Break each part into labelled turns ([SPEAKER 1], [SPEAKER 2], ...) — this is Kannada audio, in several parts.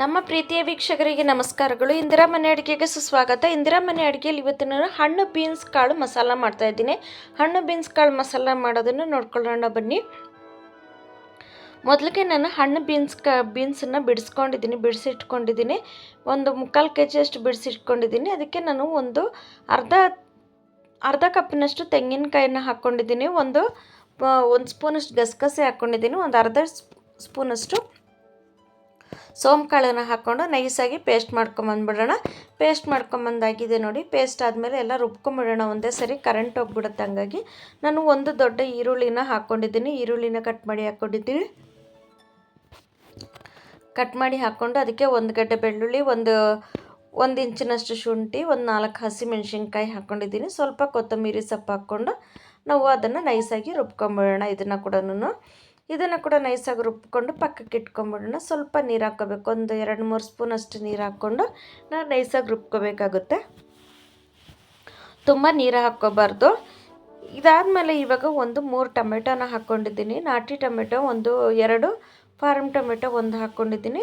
[SPEAKER 1] ನಮ್ಮ ಪ್ರೀತಿಯ ವೀಕ್ಷಕರಿಗೆ ನಮಸ್ಕಾರಗಳು. ಇಂದಿರಾ ಮನೆ ಅಡುಗೆಗೆ ಸುಸ್ವಾಗತ. ಇಂದಿರಾ ಮನೆ ಅಡುಗೆಯಲ್ಲಿ ಇವತ್ತು ನಾನು ಹಣ್ಣು ಬೀನ್ಸ್ ಕಾಳು ಮಸಾಲ ಮಾಡ್ತಾ ಇದ್ದೀನಿ. ಹಣ್ಣು ಬೀನ್ಸ್ ಕಾಳು ಮಸಾಲ ಮಾಡೋದನ್ನು ನೋಡ್ಕೊಳ್ಳೋಣ ಬನ್ನಿ. ಮೊದಲಿಗೆ ನಾನು ಹಣ್ಣು ಬೀನ್ಸ್ ಕ, ಬೀನ್ಸನ್ನು ಬಿಡಿಸ್ಕೊಂಡಿದ್ದೀನಿ, ಬಿಡಿಸಿಟ್ಕೊಂಡಿದ್ದೀನಿ. ಒಂದು ಮುಕ್ಕಾಲು ಕೆ ಜಿಯಷ್ಟು ಬಿಡಿಸಿಟ್ಕೊಂಡಿದ್ದೀನಿ. ಅದಕ್ಕೆ ನಾನು ಒಂದು ಅರ್ಧ ಅರ್ಧ ಕಪ್ಪಿನಷ್ಟು ತೆಂಗಿನಕಾಯಿನ ಹಾಕ್ಕೊಂಡಿದ್ದೀನಿ. ಒಂದು ಒಂದು ಸ್ಪೂನಷ್ಟು ಗಸಗಸೆ ಹಾಕ್ಕೊಂಡಿದ್ದೀನಿ. ಒಂದು ಅರ್ಧ ಸ್ಪೂನಷ್ಟು ಸೋಂಕಾಳನ್ನು ಹಾಕ್ಕೊಂಡು ನೈಸಾಗಿ ಪೇಸ್ಟ್ ಮಾಡ್ಕೊಂಬಂದ್ಬಿಡೋಣ ಪೇಸ್ಟ್ ಮಾಡ್ಕೊಂಬಂದಾಗಿದೆ ನೋಡಿ ಪೇಸ್ಟ್ ಆದಮೇಲೆ ಎಲ್ಲ ರುಬ್ಕೊಂಬಿಡೋಣ ಒಂದೇ ಸರಿ ಕರೆಂಟ್ ಹೋಗ್ಬಿಡುತ್ತೆ ಹಂಗಾಗಿ. ನಾನು ಒಂದು ದೊಡ್ಡ ಈರುಳ್ಳಿನ ಹಾಕ್ಕೊಂಡಿದ್ದೀನಿ ಈರುಳ್ಳಿನ ಕಟ್ ಮಾಡಿ ಹಾಕ್ಕೊಂಡಿದ್ದೀನಿ ಕಟ್ ಮಾಡಿ ಹಾಕ್ಕೊಂಡು ಅದಕ್ಕೆ ಒಂದು ಗಡ್ಡೆ ಬೆಳ್ಳುಳ್ಳಿ, ಒಂದು ಒಂದು ಇಂಚಿನಷ್ಟು ಶುಂಠಿ, ಒಂದು ನಾಲ್ಕು ಹಸಿ ಮೆಣಸಿನ್ಕಾಯಿ ಹಾಕ್ಕೊಂಡಿದ್ದೀನಿ ಸ್ವಲ್ಪ ಕೊತ್ತಂಬರಿ ಸೊಪ್ಪು ಹಾಕ್ಕೊಂಡು ನಾವು ಅದನ್ನು ನೈಸಾಗಿ ರುಬ್ಕೊಂಬಿಡೋಣ ಇದನ್ನು ಕೂಡ ಇದನ್ನು ಕೂಡ ನೈಸಾಗಿ ರುಬ್ಕೊಂಡು ಪಕ್ಕಕ್ಕೆ ಇಟ್ಕೊಂಬಿಡೋಣ. ಸ್ವಲ್ಪ ನೀರು ಹಾಕ್ಕೋಬೇಕು. ಒಂದು ಎರಡು ಮೂರು ಸ್ಪೂನ್ ಅಷ್ಟು ನೀರು ಹಾಕ್ಕೊಂಡು ನಾವು ನೈಸಾಗಿ ರುಬ್ಕೋಬೇಕಾಗುತ್ತೆ. ತುಂಬ ನೀರು ಹಾಕ್ಕೋಬಾರ್ದು. ಇದಾದಮೇಲೆ ಇವಾಗ ಒಂದು ಮೂರು ಟೊಮೆಟೋನ ಹಾಕ್ಕೊಂಡಿದ್ದೀನಿ. ನಾಟಿ ಟೊಮೆಟೊ ಒಂದು ಎರಡು, ಫಾರ್ಮ್ ಟೊಮೆಟೊ ಒಂದು ಹಾಕ್ಕೊಂಡಿದ್ದೀನಿ.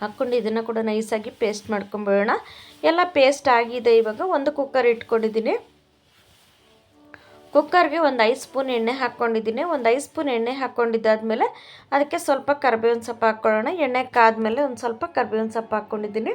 [SPEAKER 1] ಹಾಕ್ಕೊಂಡು ಇದನ್ನು ಕೂಡ ನೈಸಾಗಿ ಪೇಸ್ಟ್ ಮಾಡ್ಕೊಂಬಿಡೋಣ. ಎಲ್ಲ ಪೇಸ್ಟ್ ಆಗಿದೆ ಇವಾಗ. ಒಂದು ಕುಕ್ಕರ್ ಇಟ್ಕೊಂಡಿದ್ದೀನಿ. ಕುಕ್ಕರ್ಗೆ ಒಂದು ಐದು ಸ್ಪೂನ್ ಎಣ್ಣೆ ಹಾಕ್ಕೊಂಡಿದ್ದೀನಿ. ಒಂದು ಐದು ಸ್ಪೂನ್ ಎಣ್ಣೆ ಹಾಕ್ಕೊಂಡಿದ್ದಾದಮೇಲೆ ಅದಕ್ಕೆ ಸ್ವಲ್ಪ ಕರ್ಬೇವಿನ ಸೊಪ್ಪು ಹಾಕ್ಕೊಳ್ಳೋಣ. ಎಣ್ಣೆ ಕಾದ್ಮೇಲೆ ಒಂದು ಸ್ವಲ್ಪ ಕರ್ಬೇವಿನ ಸೊಪ್ಪು ಹಾಕ್ಕೊಂಡಿದ್ದೀನಿ.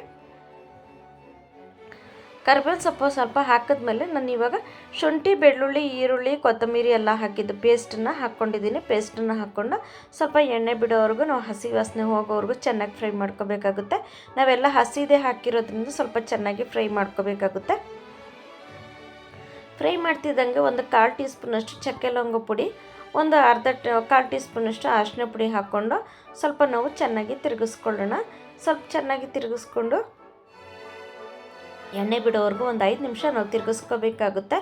[SPEAKER 1] ಕರ್ಬೇವಿನ ಸೊಪ್ಪು ಸ್ವಲ್ಪ ಹಾಕಿದ್ಮೇಲೆ ನಾನು ಇವಾಗ ಶುಂಠಿ, ಬೆಳ್ಳುಳ್ಳಿ, ಈರುಳ್ಳಿ, ಕೊತ್ತಂಬರಿ ಎಲ್ಲ ಹಾಕಿದ್ದು ಪೇಸ್ಟನ್ನು ಹಾಕ್ಕೊಂಡಿದ್ದೀನಿ. ಪೇಸ್ಟನ್ನು ಹಾಕ್ಕೊಂಡು ಸ್ವಲ್ಪ ಎಣ್ಣೆ ಬಿಡೋವರೆಗೂ ನಾವು ಹಸಿ ವಾಸನೆ ಹೋಗೋವರೆಗೂ ಚೆನ್ನಾಗಿ ಫ್ರೈ ಮಾಡ್ಕೋಬೇಕಾಗುತ್ತೆ. ನಾವೆಲ್ಲ ಹಸಿದೇ ಹಾಕಿರೋದ್ರಿಂದ ಸ್ವಲ್ಪ ಚೆನ್ನಾಗಿ ಫ್ರೈ ಮಾಡ್ಕೋಬೇಕಾಗುತ್ತೆ. ಫ್ರೈ ಮಾಡ್ತಿದ್ದಂಗೆ ಒಂದು ಕಾಲು ಟೀ ಸ್ಪೂನಷ್ಟು ಚಕ್ಕೆ ಲವಂಗ ಪುಡಿ, ಒಂದು ಅರ್ಧ ಕಾಲು ಟೀ ಸ್ಪೂನಷ್ಟು ಅರಿಶಿನ ಪುಡಿ ಹಾಕ್ಕೊಂಡು ಸ್ವಲ್ಪ ನಾವು ಚೆನ್ನಾಗಿ ತಿರುಗಿಸ್ಕೊಳ್ಳೋಣ. ಸ್ವಲ್ಪ ಚೆನ್ನಾಗಿ ತಿರುಗಿಸ್ಕೊಂಡು ಎಣ್ಣೆ ಬಿಡೋವರೆಗೂ ಒಂದು ಐದು ನಿಮಿಷ ನಾವು ತಿರುಗಿಸ್ಕೋಬೇಕಾಗುತ್ತೆ.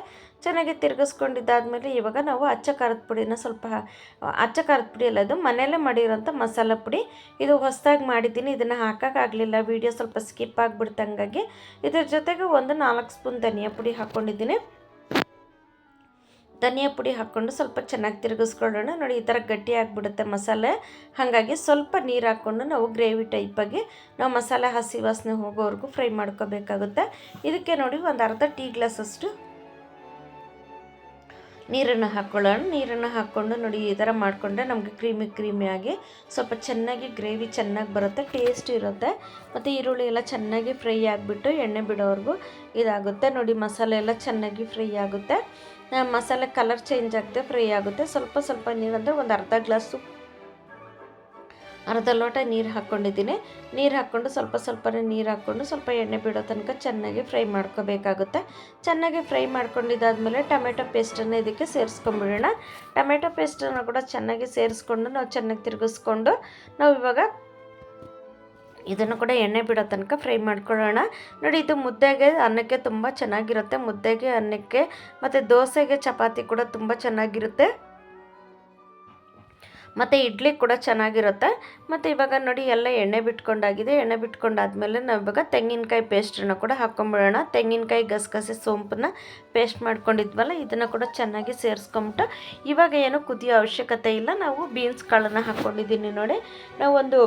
[SPEAKER 1] ಚೆನ್ನಾಗಿ ತಿರುಗಿಸ್ಕೊಂಡಿದ್ದಾದಮೇಲೆ ಇವಾಗ ನಾವು ಅಚ್ಚ ಖಾರದ ಪುಡಿನ ಸ್ವಲ್ಪ, ಅಚ್ಚ ಖಾರದ ಪುಡಿ ಅಲ್ಲ ಅದು ಮನೆಯಲ್ಲೇ ಮಾಡಿರೋಂಥ ಮಸಾಲ ಪುಡಿ. ಇದು ಹೊಸದಾಗಿ ಮಾಡಿದ್ದೀನಿ, ಇದನ್ನು ಹಾಕೋಕ್ಕಾಗಲಿಲ್ಲ ವೀಡಿಯೋ ಸ್ವಲ್ಪ ಸ್ಕಿಪ್ ಆಗಿಬಿಡ್ತಂಗಾಗಿ. ಇದ್ರ ಜೊತೆಗೆ ಒಂದು ನಾಲ್ಕು ಸ್ಪೂನ್ ಧನಿಯಾ ಪುಡಿ ಹಾಕ್ಕೊಂಡಿದ್ದೀನಿ ಧನಿಯಾ ಪುಡಿ ಹಾಕ್ಕೊಂಡು ಸ್ವಲ್ಪ ಚೆನ್ನಾಗಿ ತಿರುಗಿಸ್ಕೊಳ್ಳೋಣ. ನೋಡಿ, ಈ ಥರ ಗಟ್ಟಿ ಆಗಿಬಿಡುತ್ತೆ ಮಸಾಲೆ. ಹಾಗಾಗಿ ಸ್ವಲ್ಪ ನೀರು ಹಾಕ್ಕೊಂಡು ನಾವು ಗ್ರೇವಿ ಟೈಪಾಗಿ ನಾವು ಮಸಾಲೆ ಹಸಿ ವಾಸನೆ ಹೋಗೋವರೆಗೂ ಫ್ರೈ ಮಾಡ್ಕೋಬೇಕಾಗುತ್ತೆ. ಇದಕ್ಕೆ ನೋಡಿ, ಒಂದು ಅರ್ಧ ಟೀ ಗ್ಲಾಸಷ್ಟು ನೀರನ್ನು ಹಾಕ್ಕೊಳ್ಳೋಣ. ನೀರನ್ನು ಹಾಕ್ಕೊಂಡು ನೋಡಿ, ಈ ಥರ ಮಾಡಿಕೊಂಡ್ರೆ ನಮಗೆ ಕ್ರೀಮಿ ಕ್ರೀಮಿಯಾಗಿ ಸ್ವಲ್ಪ ಚೆನ್ನಾಗಿ ಗ್ರೇವಿ ಚೆನ್ನಾಗಿ ಬರುತ್ತೆ, ಟೇಸ್ಟ್ ಇರುತ್ತೆ. ಮತ್ತು ಈರುಳ್ಳಿ ಎಲ್ಲ ಚೆನ್ನಾಗಿ ಫ್ರೈ ಆಗಿಬಿಟ್ಟು ಎಣ್ಣೆ ಬಿಡೋವರೆಗೂ ಇದಾಗುತ್ತೆ. ನೋಡಿ, ಮಸಾಲೆ ಎಲ್ಲ ಚೆನ್ನಾಗಿ ಫ್ರೈ ಆಗುತ್ತೆ. ಮಸಾಲೆ ಕಲರ್ ಚೇಂಜ್ ಆಗುತ್ತೆ ಫ್ರೈ ಆಗುತ್ತೆ. ಸ್ವಲ್ಪ ಸ್ವಲ್ಪ ನೀರು ಅಂದರೆ ಒಂದು ಅರ್ಧ ಗ್ಲಾಸು ಅರ್ಧ ಲೋಟ ನೀರು ಹಾಕ್ಕೊಂಡಿದ್ದೀನಿ ನೀರು ಹಾಕ್ಕೊಂಡು ಸ್ವಲ್ಪ ಸ್ವಲ್ಪನೇ ನೀರು ಹಾಕ್ಕೊಂಡು ಸ್ವಲ್ಪ ಎಣ್ಣೆ ಬಿಡೋ ತನಕ ಚೆನ್ನಾಗಿ ಫ್ರೈ ಮಾಡ್ಕೋಬೇಕಾಗುತ್ತೆ. ಚೆನ್ನಾಗಿ ಫ್ರೈ ಮಾಡ್ಕೊಂಡಿದ್ದಾದಮೇಲೆ ಟೊಮೆಟೊ ಪೇಸ್ಟನ್ನು ಇದಕ್ಕೆ ಸೇರಿಸ್ಕೊಂಬಿಡೋಣ. ಟೊಮೆಟೊ ಪೇಸ್ಟನ್ನು ಕೂಡ ಚೆನ್ನಾಗಿ ಸೇರಿಸ್ಕೊಂಡು ನಾವು ಚೆನ್ನಾಗಿ ತಿರುಗಿಸ್ಕೊಂಡು ನಾವು ಇವಾಗ ಇದನ್ನು ಕೂಡ ಎಣ್ಣೆ ಬಿಡೋ ತನಕ ಫ್ರೈ ಮಾಡ್ಕೊಳ್ಳೋಣ. ನೋಡಿ, ಇದು ಮುದ್ದೆಗೆ ಅನ್ನಕ್ಕೆ ತುಂಬ ಚೆನ್ನಾಗಿರುತ್ತೆ. ಮುದ್ದೆಗೆ ಅನ್ನಕ್ಕೆ ಮತ್ತು ದೋಸೆಗೆ ಚಪಾತಿ ಕೂಡ ತುಂಬ ಚೆನ್ನಾಗಿರುತ್ತೆ. ಮತ್ತು ಇಡ್ಲಿ ಕೂಡ ಚೆನ್ನಾಗಿರುತ್ತೆ. ಮತ್ತು ಇವಾಗ ನೋಡಿ, ಎಲ್ಲ ಎಣ್ಣೆ ಬಿಟ್ಕೊಂಡಾಗಿದೆ. ಎಣ್ಣೆ ಬಿಟ್ಕೊಂಡಾದ್ಮೇಲೆ ನಾವು ಇವಾಗ ತೆಂಗಿನಕಾಯಿ ಪೇಸ್ಟನ್ನು ಕೂಡ ಹಾಕ್ಕೊಂಬಿಡೋಣ. ತೆಂಗಿನಕಾಯಿ ಗಸಗಸೆ ಸೋಂಪನ್ನ ಪೇಸ್ಟ್ ಮಾಡ್ಕೊಂಡಿದ್ವಲ್ಲ, ಇದನ್ನು ಕೂಡ ಚೆನ್ನಾಗಿ ಸೇರಿಸ್ಕೊಂಬಿಟ್ಟು ಇವಾಗ ಏನು ಕುದಿಯೋ ಅವಶ್ಯಕತೆ ಇಲ್ಲ. ನಾವು ಬೀನ್ಸ್ ಕಾಳನ್ನು ಹಾಕ್ಕೊಂಡಿದ್ದೀನಿ ನೋಡಿ. ನಾವು ಒಂದು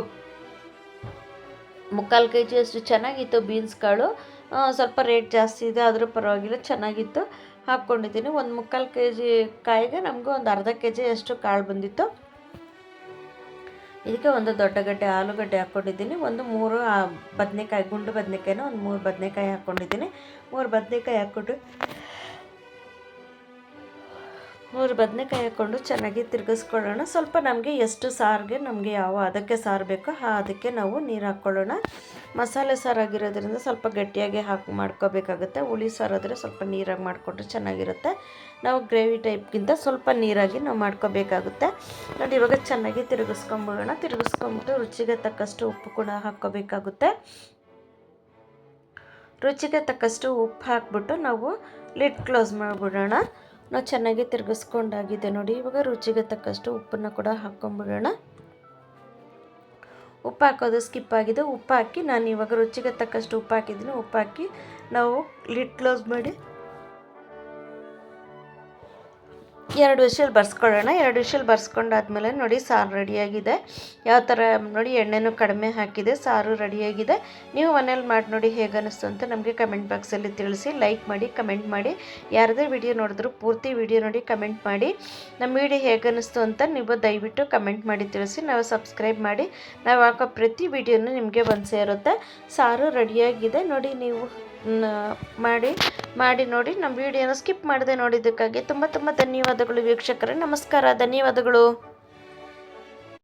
[SPEAKER 1] ಮುಕ್ಕಾಲು ಕೆ ಜಿಯಷ್ಟು ಚೆನ್ನಾಗಿತ್ತು ಬೀನ್ಸ್ ಕಾಳು ಸ್ವಲ್ಪ ರೇಟ್ ಜಾಸ್ತಿ ಇದೆ, ಆದರೂ ಪರವಾಗಿಲ್ಲ, ಚೆನ್ನಾಗಿತ್ತು. ಹಾಕ್ಕೊಂಡಿದ್ದೀನಿ. ಒಂದು ಮುಕ್ಕಾಲು ಕೆ ಜಿ ಕಾಯಿಗೆ ನಮಗೂ ಒಂದು ಅರ್ಧ ಕೆ ಜಿ ಅಷ್ಟು ಕಾಳು ಬಂದಿತ್ತು. ಇದಕ್ಕೆ ಒಂದು ದೊಡ್ಡ ಗಡ್ಡೆ ಆಲೂಗಡ್ಡೆ ಹಾಕ್ಕೊಂಡಿದ್ದೀನಿ. ಒಂದು ಮೂರು ಬದನೆಕಾಯಿ, ಗುಂಡು ಬದನೆಕಾಯಿನ ಒಂದು ಮೂರು ಬದನೆಕಾಯಿ ಹಾಕ್ಕೊಂಡಿದ್ದೀನಿ. ಮೂರು ಬದನೆಕಾಯಿ ಹಾಕ್ಕೊಂಡು ಮೂರು ಬದನೆಕಾಯಿ ಹಾಕ್ಕೊಂಡು ಚೆನ್ನಾಗಿ ತಿರುಗಿಸ್ಕೊಳ್ಳೋಣ. ಸ್ವಲ್ಪ ನಮಗೆ ಎಷ್ಟು ಸಾರಿಗೆ, ನಮಗೆ ಯಾವ ಅದಕ್ಕೆ ಸಾರು ಬೇಕೋ ಅದಕ್ಕೆ ನಾವು ನೀರು ಹಾಕ್ಕೊಳ್ಳೋಣ. ಮಸಾಲೆ ಸಾರಾಗಿರೋದ್ರಿಂದ ಸ್ವಲ್ಪ ಗಟ್ಟಿಯಾಗಿ ಹಾಕಿ ಮಾಡ್ಕೋಬೇಕಾಗುತ್ತೆ. ಹುಳಿ ಸಾರಾದರೆ ಸ್ವಲ್ಪ ನೀರಾಗಿ ಮಾಡಿಕೊಂಡ್ರೆ ಚೆನ್ನಾಗಿರುತ್ತೆ. ನಾವು ಗ್ರೇವಿ ಟೈಪ್ಗಿಂತ ಸ್ವಲ್ಪ ನೀರಾಗಿ ನಾವು ಮಾಡ್ಕೋಬೇಕಾಗುತ್ತೆ. ನೋಡಿ, ಇವಾಗ ಚೆನ್ನಾಗಿ ತಿರುಗಿಸ್ಕೊಂಬಿಡೋಣ. ತಿರುಗಿಸ್ಕೊಂಬಿಟ್ಟು ರುಚಿಗೆ ತಕ್ಕಷ್ಟು ಉಪ್ಪು ಕೂಡ ಹಾಕ್ಕೋಬೇಕಾಗುತ್ತೆ. ರುಚಿಗೆ ತಕ್ಕಷ್ಟು ಉಪ್ಪು ಹಾಕ್ಬಿಟ್ಟು ನಾವು ಲಿಡ್ ಕ್ಲೋಸ್ ಮಾಡಿಬಿಡೋಣ. ನಾವು ಚೆನ್ನಾಗಿ ತಿರುಗಿಸ್ಕೊಂಡಾಗಿದೆ ನೋಡಿ. ಇವಾಗ ರುಚಿಗೆ ತಕ್ಕಷ್ಟು ಉಪ್ಪನ್ನು ಕೂಡ ಹಾಕ್ಕೊಂಬಿಡೋಣ. ಉಪ್ಪು ಹಾಕೋದು ಸ್ಕಿಪ್ ಆಗಿದೆ. ಉಪ್ಪು ಹಾಕಿ ನಾನು ಇವಾಗ ರುಚಿಗೆ ತಕ್ಕಷ್ಟು ಉಪ್ಪು ಹಾಕಿದ್ದೀನಿ. ಉಪ್ಪು ಹಾಕಿ ನಾವು ಲಿಡ್ ಕ್ಲೋಸ್ ಮಾಡಿ ಎರಡು ವಿಷಲ್ ಬರ್ಸ್ಕೊಳ್ಳೋಣ. ಎರಡು ವಿಷಲ್ ಬರ್ಸ್ಕೊಂಡಾದ್ಮೇಲೆ ನೋಡಿ ಸಾರು ರೆಡಿಯಾಗಿದೆ. ಯಾವ ಥರ ನೋಡಿ ಎಣ್ಣೆನೂ ಕಡಿಮೆ ಹಾಕಿದೆ, ಸಾರು ರೆಡಿಯಾಗಿದೆ. ನೀವು ಮನೇಲಿ ಮಾಡಿ ನೋಡಿ ಹೇಗೆ ಅನ್ನಿಸ್ತು ಅಂತ ನಮಗೆ ಕಮೆಂಟ್ ಬಾಕ್ಸಲ್ಲಿ ತಿಳಿಸಿ, ಲೈಕ್ ಮಾಡಿ, ಕಮೆಂಟ್ ಮಾಡಿ. ಯಾರದೇ ವಿಡಿಯೋ ನೋಡಿದ್ರು ಪೂರ್ತಿ ವಿಡಿಯೋ ನೋಡಿ ಕಮೆಂಟ್ ಮಾಡಿ. ನಮ್ಮ ವಿಡಿಯೋ ಹೇಗೆ ಅಂತ ನೀವು ದಯವಿಟ್ಟು ಕಮೆಂಟ್ ಮಾಡಿ ತಿಳಿಸಿ, ನಾವು ಸಬ್ಸ್ಕ್ರೈಬ್ ಮಾಡಿ. ನಾವು ಹಾಕೋ ಪ್ರತಿ ವಿಡಿಯೋನು ನಿಮಗೆ ಬಂದು ಸೇರುತ್ತೆ ಸಾರು ರೆಡಿಯಾಗಿದೆ. ನೋಡಿ ನೀವು ಮಾಡಿ ಮಾಡಿ ನೋಡಿ ನಮ್ಮ ವಿಡಿಯೋನ ಸ್ಕಿಪ್ ಮಾಡದೆ ನೋಡಿದ್ದಕ್ಕಾಗಿ ತುಂಬ ತುಂಬ ಧನ್ಯವಾದಗಳು ವೀಕ್ಷಕರೇ. ನಮಸ್ಕಾರ ಧನ್ಯವಾದಗಳು.